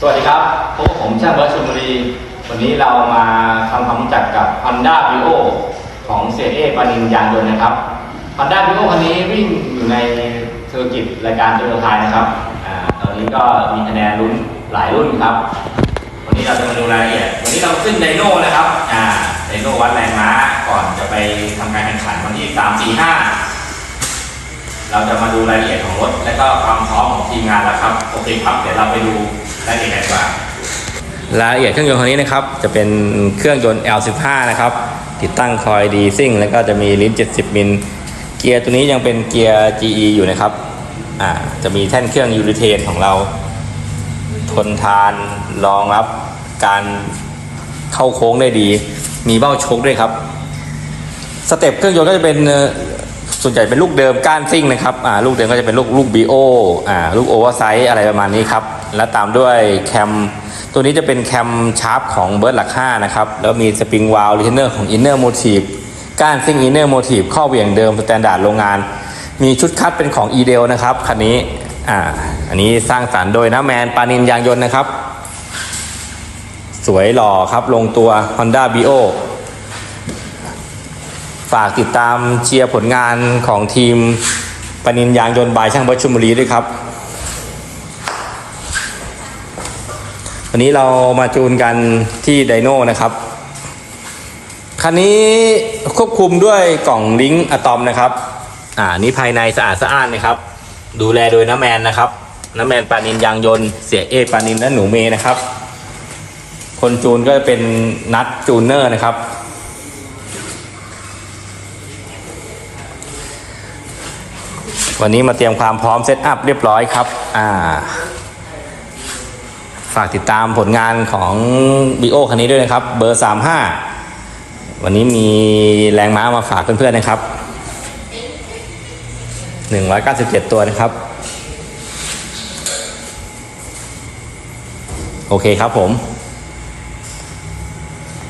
สวัสดีครับพบกับผมช่างเบิร์ดชลบุรี วันนี้เรามาทำความรู้จักกับ Honda v i o ของเซเอปานินยานยนต์นะครับ Honda v i o คันนี้วิ่งอยู่ในเซอร์กิตรายการตโยต้านะครับอ่าตอนนี้ก็มีคะแนนลุ้นหลายรุ่นครับ วันนี้เราจะมาดูรายละเอียด วันนี้เราขึ้นไดโน่นะครับอ่าไดโน่วัดแรงม้าก่อนจะไปทำการแข่งขันวันที่ 3 4 5 เราจะมาดูรายละเอียดของรถ และก็ความพร้อมของทีมงานแล้วครับโอเคครับเดี๋ยวเราไปดูรายละเอียดกันดีกว่ารายละเอียดเครื่องยนต์คันนี้นะครับจะเป็นเครื่องยนต์ L15 นะครับติดตั้งคอยดีซิ่งแล้วก็จะมีลิ้น 70 มิลเกียร์ตัวนี้ยังเป็นเกียร์ GE อยู่นะครับอ่าจะมีแท่นเครื่องยูริเทนของเรา ทนทานรองรับการเข้าโค้งได้ดี มีเบ้าชกด้วยครับ สเต็ปเครื่องยนต์ก็จะเป็น ส่วนใหญ่เป็นลูกเดิมก้านซิ่งนะครับอ่าลูกเดิมก็จะเป็นลูกลูกบีโออ่าลูกโอเวอร์ไซส์อะไรประมาณนี้ครับ แล้วตามด้วยแคมตัวนี้จะเป็นแคมชาร์ปของเบิร์ดหลัก5นะครับ แล้วมีสปริงวาลรีเทนเนอร์ของอินเนอร์โมทีฟก้านซิ่งอินเนอร์โมทีฟข้อเหวี่ยงเดิมสแตนดาร์ดโรงงาน มีชุดคัดเป็นของ e d e l นะครับคันนี้อ่าอันนี้สร้างสารรค์โดยน้าแมนปานินยางยนต์นะครับ สวยหล่อครับลงตัว Honda b i o ฝากติดตามเชียร์ผลงานของทีมปนินยางยนต์บายช่างเบิร์ดชุมบุรีด้วยครับ วันนี้เรามาจูนกันที่ไดโน่นะครับ คันนี้ควบคุมด้วยกล่องลิงก์อะตอมนะครับ อ่านี่ภายในสะอาดสะอ้านนะครับ ดูแลโดยน้าแมนนะครับน้าแมนปานินยางยนต์เสียเอปานินและหนูเมนะครับ คนจูนก็เป็นนัดจูนเนอร์นะครับ วันนี้มาเตรียมความพร้อมเซตอัพเรียบร้อยครับ อ่า ฝากติดตามผลงานของบีโอคันนี้ด้วยนะครับ เบอร์ 35 วันนี้มีแรงม้ามาฝากเพื่อนๆนะครับ 197 ตัวนะครับ โอเคครับผม